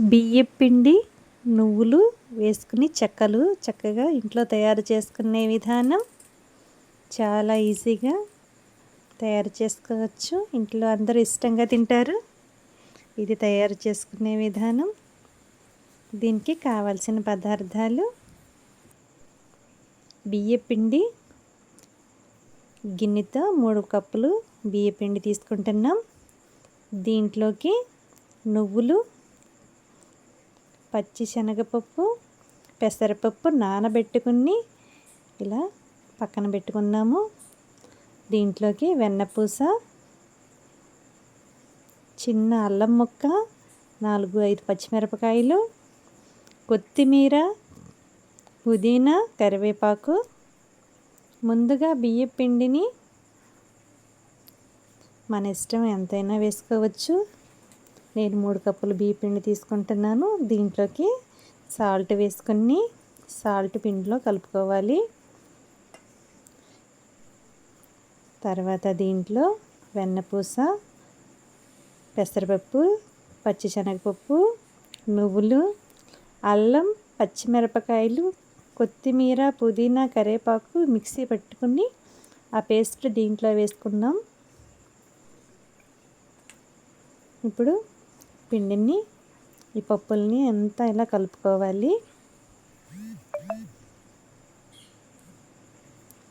బియ్యపిండి నువ్వులు వేసుకుని చెక్కలు చక్కగా ఇంట్లో తయారు చేసుకునే విధానం. చాలా ఈజీగా తయారు చేసుకోవచ్చు. ఇంట్లో అందరూ ఇష్టంగా తింటారు. ఇది తయారు చేసుకునే విధానం. దీనికి కావలసిన పదార్థాలు. బియ్య పిండి. గిన్నెతో మూడు కప్పులు బియ్య పిండి తీసుకుంటున్నాం. దీంట్లోకి నువ్వులు పచ్చి శనగపప్పు పెసరపప్పు నానబెట్టుకుని ఇలా పక్కన పెట్టుకున్నాము. దీంట్లోకి వెన్నపూస చిన్న అల్లం ముక్క నాలుగు ఐదు పచ్చిమిరపకాయలు కొత్తిమీర పుదీనా కరివేపాకు ముందుగా బియ్య పిండిని మన ఇష్టం ఎంతైనా వేసుకోవచ్చు. నేను మూడు కప్పులు బియ్య పిండి తీసుకుంటున్నాను. దీంట్లోకి సాల్ట్ వేసుకొని సాల్ట్ పిండిలో కలుపుకోవాలి. తర్వాత దీంట్లో వెన్నపూస పెసరపప్పు పచ్చిశనగపప్పు నువ్వులు అల్లం పచ్చిమిరపకాయలు కొత్తిమీర పుదీనా కరేపాకు మిక్సీ పెట్టుకుని ఆ పేస్ట్ దీంట్లో వేసుకుందాం. ఇప్పుడు పిండిని ఈ పప్పుల్ని అంతా ఇలా కలుపుకోవాలి.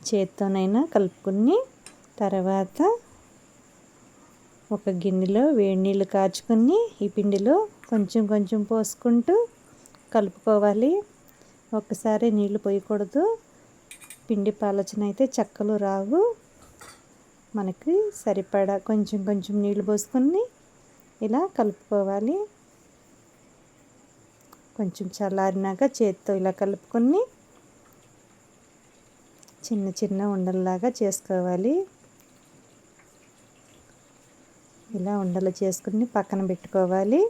చేత్తోనైనా కలుపుకుని తర్వాత ఒక గిన్నెలో వేడి నీళ్ళు కాచుకుని ఈ పిండిలో కొంచెం కొంచెం పోసుకుంటూ కలుపుకోవాలి. ఒకసారి నీళ్ళు పోయకూడదు. పిండి పాలచన అయితే చెక్కలు రావు. మనకి సరిపడా కొంచెం కొంచెం నీళ్ళు పోసుకొని ఇలా కలుపుకోవాలి. కొంచెం చల్లారినాక చేత్తో ఇలా కలుపుకొని చిన్న చిన్న ఉండల్లాగా చేసుకోవాలి. ఇలా ఉండలు చేసుకుని పక్కన పెట్టుకోవాలి.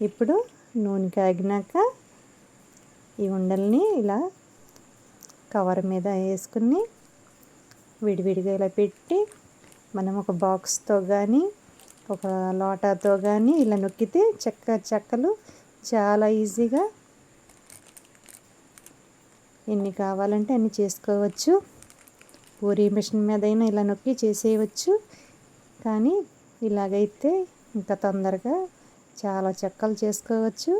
ఇప్పుడు నూనె కాగినాక ఈ ఉండల్ని ఇలా కవర్ మీద వేసుకుని విడివిడిగా ఇలా పెట్టి మనం ఒక బాక్స్తో కానీ ఒక లోటాతో కానీ ఇలా నొక్కితే చెక్క చెక్కలు చాలా ఈజీగా ఎన్ని కావాలంటే అన్ని చేసుకోవచ్చు. పూరి మిషన్ మీద అయినా ఇలా నొక్కి చేసేయవచ్చు. కానీ ఇలాగైతే ఇంకా తొందరగా చాలా చెక్కలు చేసుకోవచ్చు.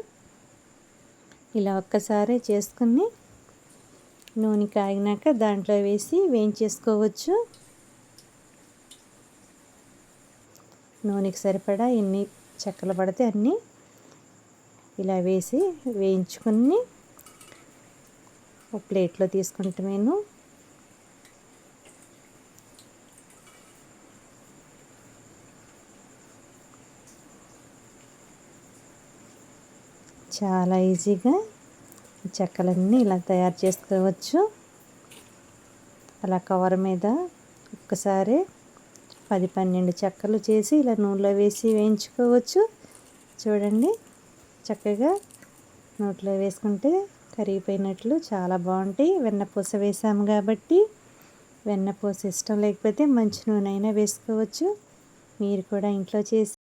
ఇలా ఒక్కసారి చేసుకుని నూనె కాగినాక దాంట్లో వేసి వేయించేసుకోవచ్చు. నూనెకి సరిపడా ఎన్ని చెక్కలు పడితే అన్నీ ఇలా వేసి వేయించుకుని ఒక ప్లేట్లో తీసుకుంటామేను చాలా ఈజీగా చెక్కలన్నీ ఇలా తయారు చేసుకోవచ్చు. అలా కవర్ మీద ఒక్కసారి పది పన్నెండు చెక్కలు చేసి ఇలా నూనెలో వేసి వేయించుకోవచ్చు. చూడండి చక్కగా నోట్లో వేసుకుంటే కరిగిపోయినట్లు చాలా బాగుంటాయి. వెన్నపూస వేసాము కాబట్టి వెన్నపూస ఇష్టం లేకపోతే మంచి నూనె అయినా వేసుకోవచ్చు. మీరు కూడా ఇంట్లో చేసి